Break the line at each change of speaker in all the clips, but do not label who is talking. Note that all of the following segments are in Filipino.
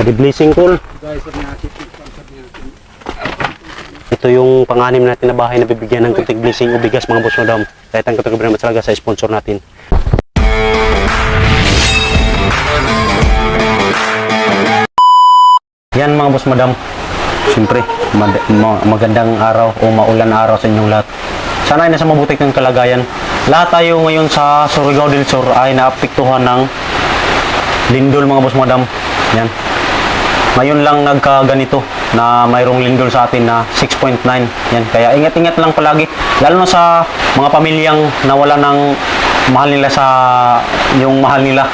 Adi blessing call. Ito yung panganim natin na bahay na bibigyan ng kunting blessing o bigas mga boss madam. Kahit ang katagabi naman talaga sa sponsor natin. Yan mga boss madam. Siyempre, magandang araw o maulan araw sa inyong lahat. Sana ay nasa mabuti ng kalagayan. Lahat tayo ngayon sa Surigao del Sur ay naapektuhan ng lindol mga boss madam. Yan. Ngayon lang nagkaganito na mayroong lindol sa atin na 6.9. Yan. Kaya ingat-ingat lang palagi. Lalo na sa mga pamilyang nawala ng mahal nila sa yung mahal nila.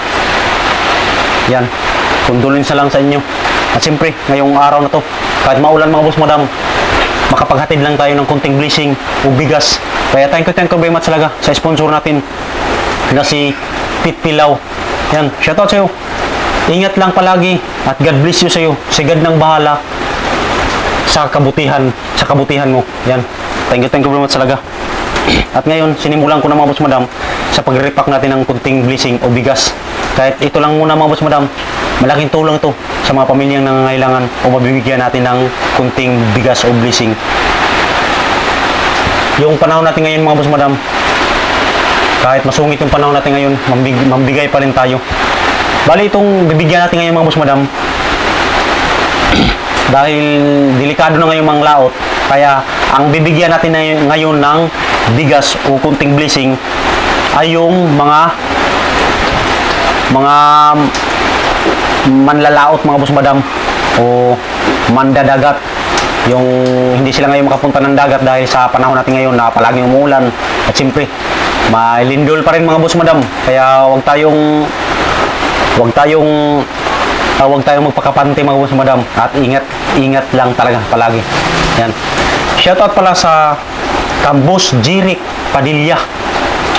Yan. Condolence lang sa inyo. At siyempre, ngayong araw na to, kahit maulan mga boss madam, makapaghatid lang tayo ng konting blessing o bigas. Kaya thank you, thank you very much talaga sa sponsor natin na si Pit Pilaw. Yan, shoutout sa'yo. Ingat lang palagi at God bless you sa'yo. Si God nang bahala sa kabutihan, sa kabutihan mo. Yan. Thank you, thank you very much talaga. At ngayon, sinimulan ko na mga boss madam sa pag-repack natin ng kunting blessing o bigas. Kahit ito lang muna mga boss madam, malaking tulong to sa mga pamilyang nangangailangan o mabibigyan natin ng kunting bigas o blessing. Yung panahon natin ngayon mga boss madam, kahit masungit yung panahon natin ngayon, mambig- mambigay pa rin tayo. Bali itong bibigyan natin ngayon mga boss madam, dahil delikado na ngayon mga laot, kaya ang bibigyan natin na ngayon ng bigas o kunting blessing ay yung mga mga manlalaot mga boss madam o mandadagat. Yung hindi sila ngayon makapunta ng dagat dahil sa panahon natin ngayon na palaging umuulan. At siyempre may lindol pa rin mga boss madam. Kaya wag tayong wag tayong uh, wag tayong magpakapante mga boss madam at ingat ingat lang talaga palagi yan shoutout pala sa Cambos Jirik Padilla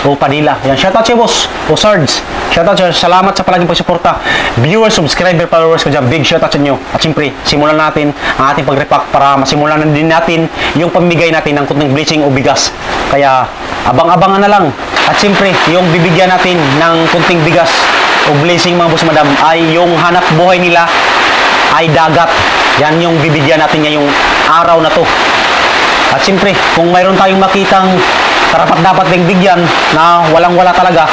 o Padilla. Yan, shoutout siya boss. O Sarge. Shoutout siya. Salamat sa palaging pagsuporta. Viewers, subscriber, followers ko dyan. Big shoutout sa inyo. At siyempre, simulan natin ang ating pag-repack para masimulan din natin yung pamimigay natin ng kunting bleaching o bigas. Kaya, abang-abangan na lang. At siyempre, yung bibigyan natin ng kunting bigas o blessing mga boss madam ay yung hanap buhay nila ay dagat. Yan yung bibigyan natin ngayong araw na to. At siyempre, kung mayroon tayong makitang karapat dapat ding bigyan na walang-wala talaga,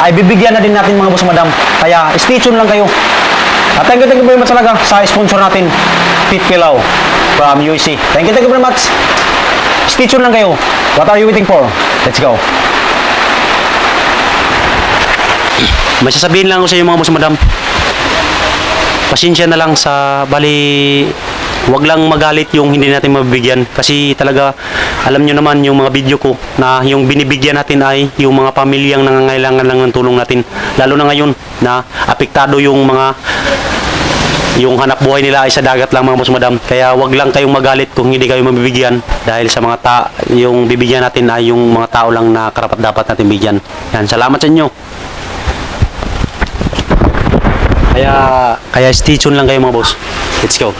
ay bibigyan na din natin mga boss madam. Kaya stay tuned lang kayo. At thank you, thank you very much talaga sa sponsor natin, Pit Pilaw from UC. Thank you, thank you very much. Stay tuned lang kayo. What are you waiting for? Let's go. May sasabihin lang ako sa iyo mga boss madam. Pasensya na lang sa bali wag lang magalit yung hindi natin mabibigyan. Kasi talaga alam nyo naman yung mga video ko na yung binibigyan natin ay yung mga pamilyang nangangailangan lang ng tulong natin. Lalo na ngayon na apektado yung mga yung hanap buhay nila ay sa dagat lang mga boss madam. Kaya wag lang kayong magalit kung hindi kayo mabibigyan dahil sa mga ta yung bibigyan natin ay yung mga tao lang na karapat dapat natin bigyan. Yan salamat sa inyo kaya kaya stay tuned lang kayo mga boss. Let's go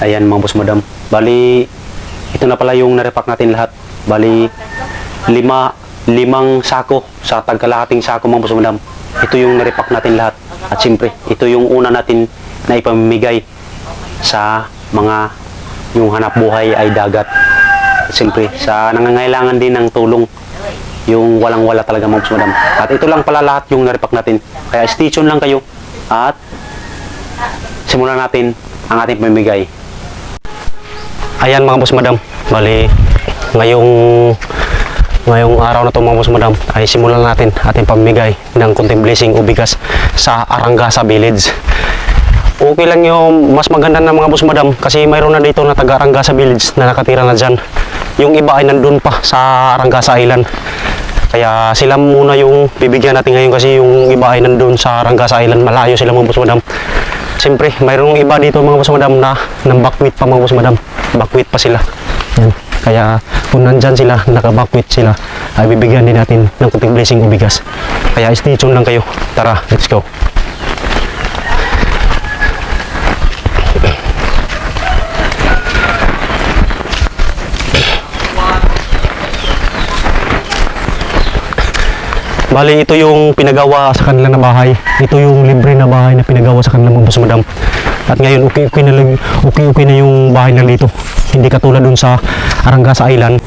Ayan mga boss madam. Bali, ito na pala yung narepack natin lahat. Bali, lima, limang sako sa tagkalahating sako mga boss madam. Ito yung narepack natin lahat. At siyempre, ito yung una natin na ipamimigay sa mga yung hanap buhay ay dagat. At siyempre, sa nangangailangan din ng tulong yung walang-wala talaga mga boss madam. At ito lang pala lahat yung narepack natin. Kaya stay tuned lang kayo at simulan natin ang ating pamimigay. Ayan mga boss madam, bali ngayong ngayong araw na to mga boss madam ay simulan natin ating pamimigay ng konting blessing o bigas sa Arangasa Village. Okay lang yung mas maganda na mga boss madam kasi mayroon na dito na taga Arangasa Village na nakatira na dyan. Yung iba ay nandun pa sa Arangasa Island. Kaya sila muna yung bibigyan natin ngayon kasi yung iba ay nandun sa Arangasa Island. Malayo sila mga boss madam. Siyempre, mayroong iba dito mga boss madam na nang bakwit pa mga boss madam. Bakwit pa sila. Yan. Kaya kung nandyan sila, nakabakwit sila, ay bibigyan din natin ng kunting blessing o bigas. Kaya stay tuned lang kayo. Tara, let's go. Bali, ito yung pinagawa sa kanila na bahay. Ito yung libre na bahay na pinagawa sa kanila mga boss madam. At ngayon, okay-okay na, okay-okay na yung bahay na dito. Hindi katulad dun sa Arangasa Island.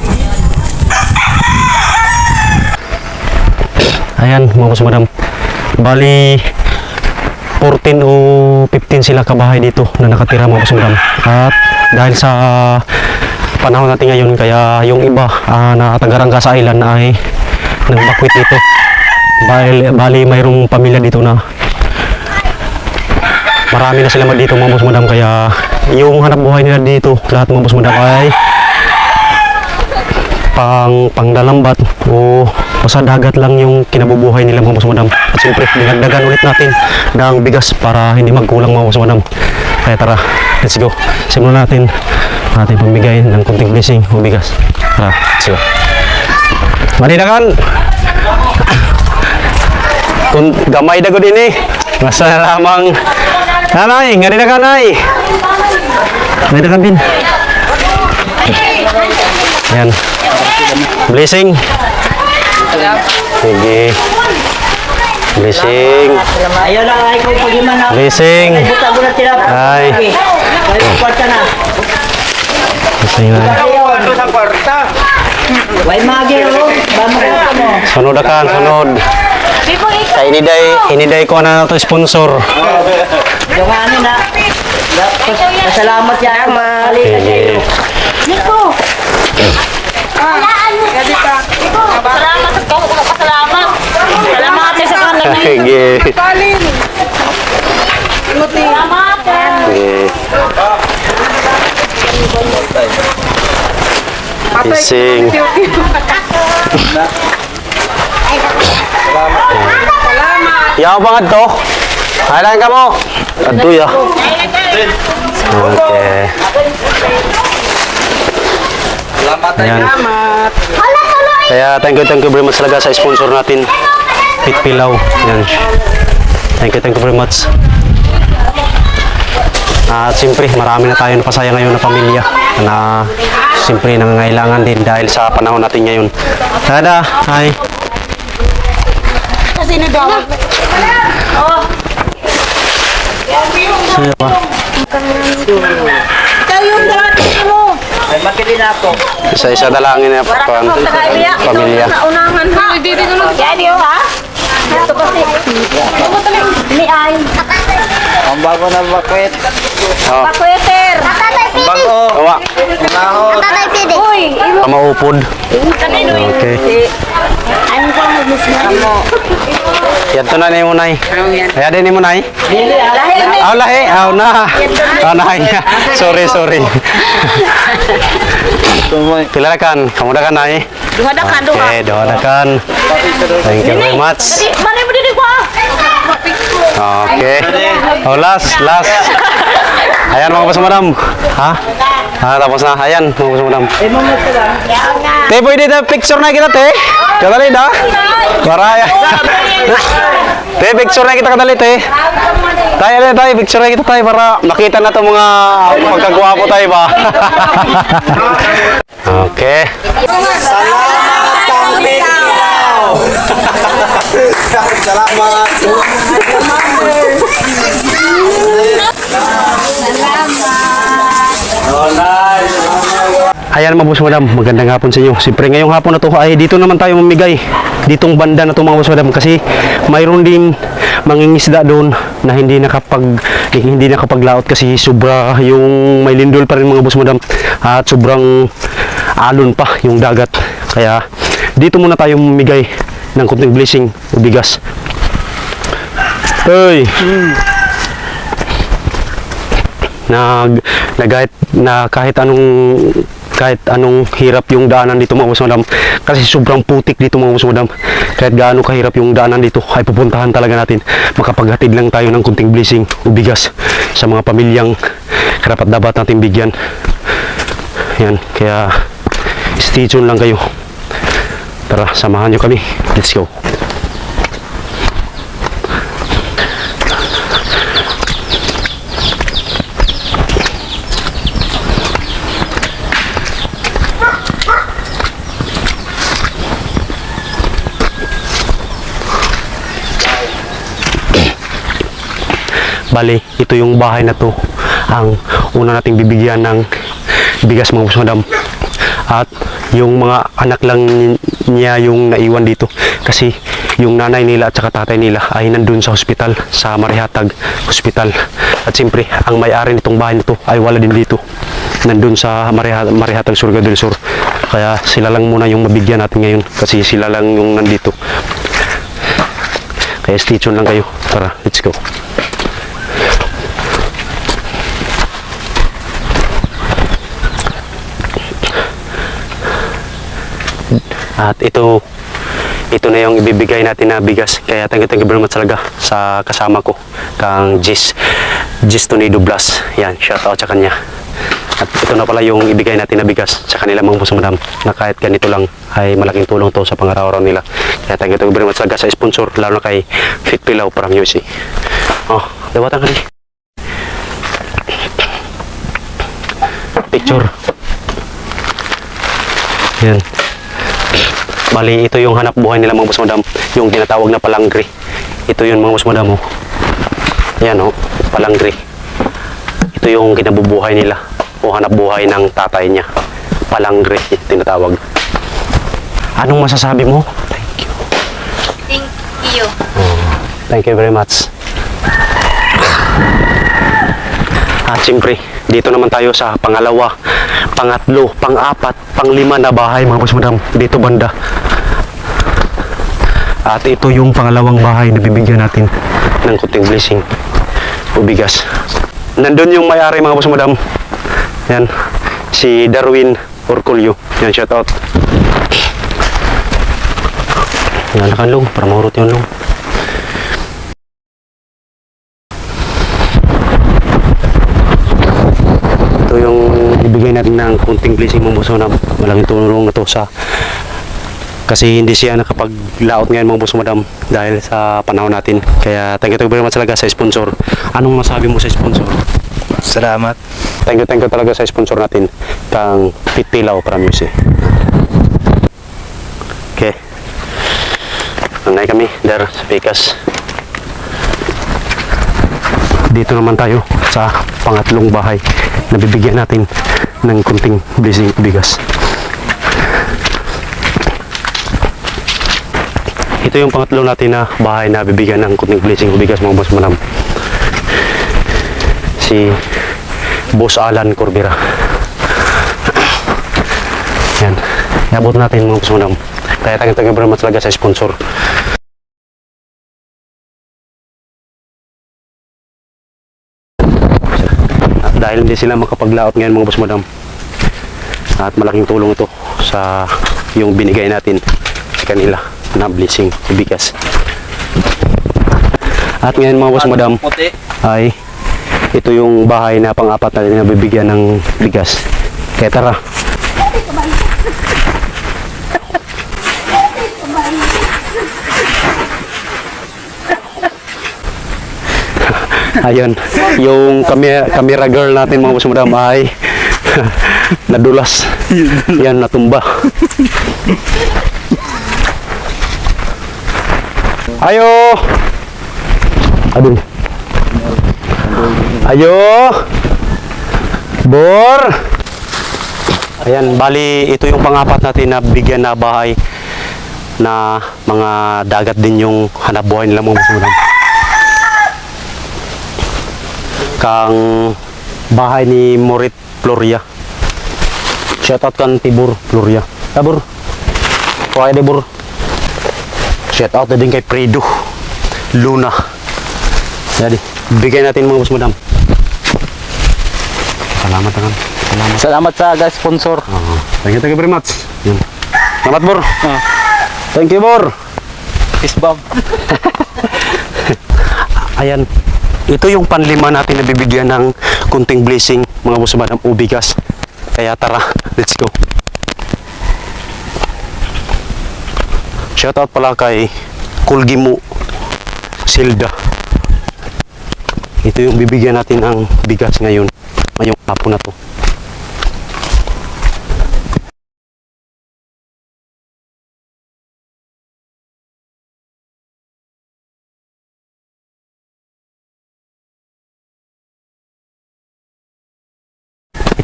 Ayan, mga boss madam. Bali, 14 o 15 sila kabahay dito na nakatira mga boss madam. At dahil sa panahon natin ngayon, kaya yung iba ah, na taga-Arangasa Island ay nagbakwit dito. Bali, bali mayroong pamilya dito na marami na sila dito mga madam. Kaya yung hanap buhay nila dito lahat mga madam ay pang pangdalambat o sa dagat lang yung kinabubuhay nila mga madam. At siyempre dinagdagan ulit natin ng bigas para hindi magkulang mga madam. Kaya tara let's go. Simulan natin ating pambigay ng kunting blessing o bigas. Tara let's go. Maninakan! Kung gamay dago din eh. Basta na lamang. Nanay, nga rin na ka, nay. Nga rin na ka, bin. Ayan. Blessing. Sige. Blessing.
Ayaw na ay ko pag iman na.
Blessing.
Buta ko na sila.
Ay.
Kayo kwarta na.
Blessing na.
Ayaw. sa kwarta. Way magi ro. Bamo ko mo.
Sunod akan, sunod. Sa iniday, iniday ko na to sponsor.
Yung ano na. Salamat ya mali.
Sige.
Niko! Alaan mo! Salamat sa kaho ko pasalamat. Salamat sa kanila.
Sige.
Salamat.
Sige. Blessing. Yaw ba to? Alang ka mo. Adto ya. Okay. Ayan. Kaya thank you, thank you very much talaga sa sponsor natin. Pit Pilaw. Yan. Thank you, thank you very much. At siyempre, marami na tayo napasaya ngayon na pamilya na siyempre nangangailangan din dahil sa panahon natin ngayon. Tada, hi.
Kasi na daw.
Sino pa?
Ikaw yung darating mo.
Ay makili na ako.
Isa-isa dalangin na pan, pamilya.
Unahan ha. Hindi din ko Yan yun ha. Ito kasi. Ni ay.
Ang bago na bakwet.
Oh,
Pakweter.
Bago.
awa,
Nahon.
Uy.
pamaupod. Okay.
Ano pa mo mo?
Yan to na ni mo nay. Kaya din ni mo nay.
Lahi ni.
Aw lahi, aw na. Aw na. Sorry, sorry. Pila kan? Kamu dah kan nay?
Duha da ka duha.
Okay, doa dah kan. Thank you very much.
Mana mo dili ko.
Okay. Oh, last, last. Ayan mga boss madam. Ha? Ah, tapos na. Ayan mga
na sila.
Te, pwede na picture na kita, te. Kadali na. Para ya. Te, picture na kita kadali tayo. Tayo na tayo, picture na kita tayo para makita na itong mga pagkagwapo tayo ba. okay. Ayan mga boss madam, magandang hapon sa inyo. Siyempre ngayong hapon na to ay dito naman tayo mamigay. Ditong banda na to mga boss madam kasi mayroon din mangingisda doon na hindi nakapag eh, hindi nakapaglaot kasi sobra yung may lindol pa rin mga boss madam at sobrang alon pa yung dagat. Kaya dito muna tayo mamigay ng kunting blessing o bigas. Hey! nag na na kahit anong kahit anong hirap yung daanan dito mga boss madam kasi sobrang putik dito mga boss madam. Kahit gaano kahirap yung daanan dito ay pupuntahan talaga natin. Makapaghatid lang tayo ng kunting blessing o bigas sa mga pamilyang karapat dapat natin bigyan. Yan kaya stay tuned lang kayo. Tara samahan nyo kami. Let's go Bali, ito yung bahay na to ang una nating bibigyan ng bigas mga madam. At yung mga anak lang niya yung naiwan dito kasi yung nanay nila at saka tatay nila ay nandun sa hospital sa Marihatag Hospital. At siyempre, ang may-ari nitong bahay na to ay wala din dito. Nandun sa Marihatag, Marihatag Surga del Sur. Kaya sila lang muna yung mabigyan natin ngayon kasi sila lang yung nandito. Kaya stay lang kayo. Tara, let's go. At ito, ito na yung ibibigay natin na bigas. Kaya thank you, thank you very much talaga sa kasama ko, kang Jis, Jis Tonido Blas. Yan, shout out sa kanya. At ito na pala yung ibigay natin na bigas sa kanila mga puso madam na kahit ganito lang ay malaking tulong to sa pangaraw-araw nila. Kaya thank you, thank you very much talaga sa sponsor, lalo na kay Fit Pilaw para Music. Oh, dawatan ka. Picture. Yan. Bali, ito yung hanap buhay nila mga boss madam. Yung tinatawag na palangri. Ito yun mga boss madam. Oh. Yan oh, palangri. Ito yung kinabubuhay nila. O hanap buhay ng tatay niya. Palangri, tinatawag. Anong masasabi mo? Thank you.
Thank you.
Thank you very much. At siyempre, dito naman tayo sa pangalawa, pangatlo, pang-apat, panglima na bahay mga boss madam. Dito banda. At ito yung pangalawang bahay na bibigyan natin ng kunting blessing o bigas. Nandun yung may-ari mga boss madam. Yan, si Darwin Orculio. Yan, shout out. Yan, nakanlong, para mahurot yung long. ito yung ibigay natin ng kunting blessing mga boss madam malaking tulong na to sa kasi hindi siya nakapaglaot ngayon mga boss madam dahil sa panahon natin. Kaya thank you, very much talaga sa sponsor. Anong masabi mo sa sponsor?
Salamat.
thank you thank you talaga sa sponsor natin kang Pitpilaw para music. Okay. Nanay kami there sa Pecas dito naman tayo sa pangatlong bahay na bibigyan natin ng kunting bigas. Ito yung pangatlo natin na bahay na bibigyan ng kunting blessing bigas mga boss manam. Si Boss Alan Corbera. Yan. Iabot natin mga boss manam. Kaya very much talaga sa sponsor. Dahil hindi sila makapaglaot ngayon mga boss madam. At malaking tulong ito sa yung binigay natin sa kanila na blessing bigas. At ngayon mga boss madam ay ito yung bahay na pang-apat na bibigyan ng bigas. Kaya tara Ayun, yung camera, camera girl natin mga boss madam ay nadulas. Yan, natumba. Ayo! Aduh. Ayo! Bor! Ayan, bali ito yung pangapat natin na bigyan na bahay na mga dagat din yung hanap buhay nila mga boss madam. Kang bahay ni Morit Floria. Shoutout kan Tibur Floria. Tabur. Kuha de Bur. Shoutout na din kay Fredo Luna. Jadi, bigyan natin mga boss madam. Salamat kan. Salamat.
Salamat sa guys sponsor.
Ah, thank you, thank you very much. Yun. Salamat, Bor. Thank you, Bor.
Peace bomb.
Ayan. Ito yung panlima natin na bibigyan ng kunting blessing, mga boss madam, ubigas. Kaya tara, let's go. Shoutout pala kay Kulgimu Silda. Ito yung bibigyan natin ng bigas ngayon, ngayong hapon na to.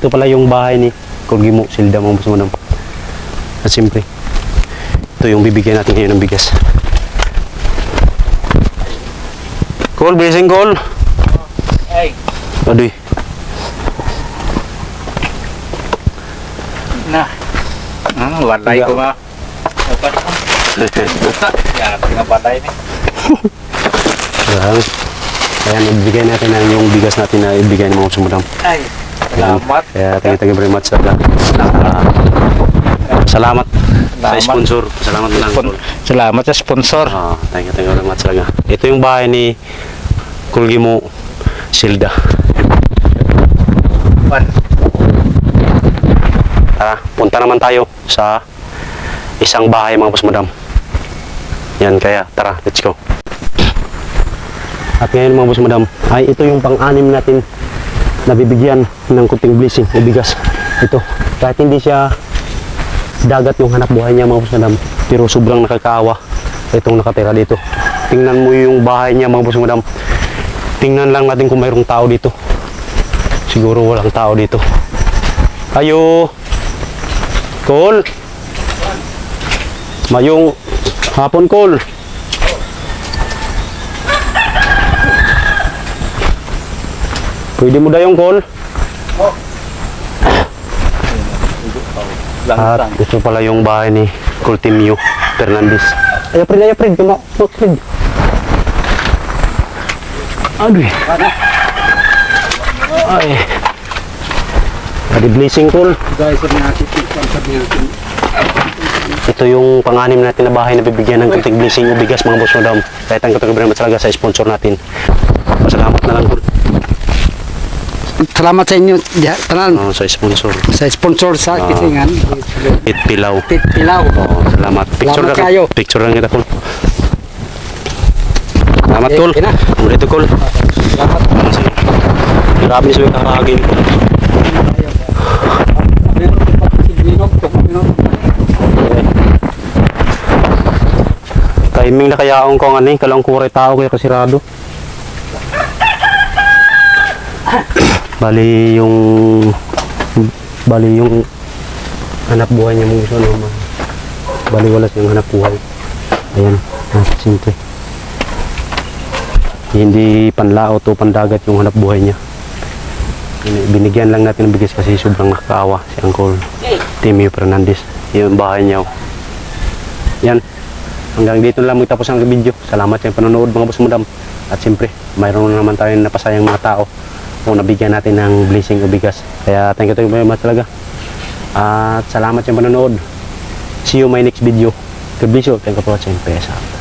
Ito pala yung bahay ni Kulgimu Silda, mga boss madam. At siyempre, ito yung bibigyan natin ngayon ng bigas. Call, blessing call.
Ay,
Aduy.
na. Ah, walay ko nga. Ya, nga balay ni.
Ayan. Ibigay natin na yung bigas natin na ibigay ng mga sumadam.
Ay, salamat.
Kaya thank you, thank you very much. Salamat. salamat sa sponsor. Salamat na lang.
Salamat sa sponsor.
Ah, thank you, thank you very much talaga. Ito yung bahay ni Kulgimo Silda.
Pan.
Tara, punta naman tayo sa isang bahay mga boss madam. Yan, kaya tara, let's go. At ngayon mga boss madam, ay ito yung pang-anim natin na bibigyan ng kunting blessing o bigas. Ito, kahit hindi siya dagat yung hanap buhay niya mga madam, pero sobrang nakakaawa itong nakatira dito. Tingnan mo yung bahay niya mga madam. Tingnan lang natin kung mayroong tao dito. Siguro walang tao dito. Ayo. Call. Mayong hapon call. Pwede mo dayong call? At
Langsang.
ito pala yung bahay ni Cultimio Fernandez. Ay, Fred, ay, Fred, tuma, oh, Fred. Aduh. Ay. Adi blessing call.
Guys, sabi natin, sabi natin.
Ito yung panganim natin na bahay na bibigyan ng kunting blessing o bigas mga boss madam. Kahit ang katagabi naman talaga sa sponsor natin. Pasalamat na lang po
Salamat sa inyo, ya, tanan.
uh, sa sponsor.
Sa sponsor sa
Ah.
kisingan.
It Pilaw.
Tit Pilaw.
Oo, salamat. Picture
Salamat kayo.
Picture lang kita, Kul. Salamat,
na.
Muli ito, Kul.
Salamat.
Grabe sa yung kakagin. Timing na kaya akong kung ano eh, kalang kuray tao kaya kasirado. Bali yung bali yung hanap buhay niya mga gusto ma- bali wala siyang hanap buhay. Ayan, ah, simple. Hindi panlaot o pandagat yung hanap buhay niya. Bin- Binigyan lang natin ng bigas kasi sobrang nakakaawa si Uncle Timmy Fernandez. Yung bahay niya. oh. Yan. Hanggang dito lang magtapos ang video. Salamat sa panonood mga boss madam. At siyempre, mayroon na naman tayong napasayang mga tao o nabigyan natin ng blessing o bigas. Kaya thank you, thank you very much talaga. At salamat sa panonood. See you my next video. God bless you. Thank you for watching. Peace out.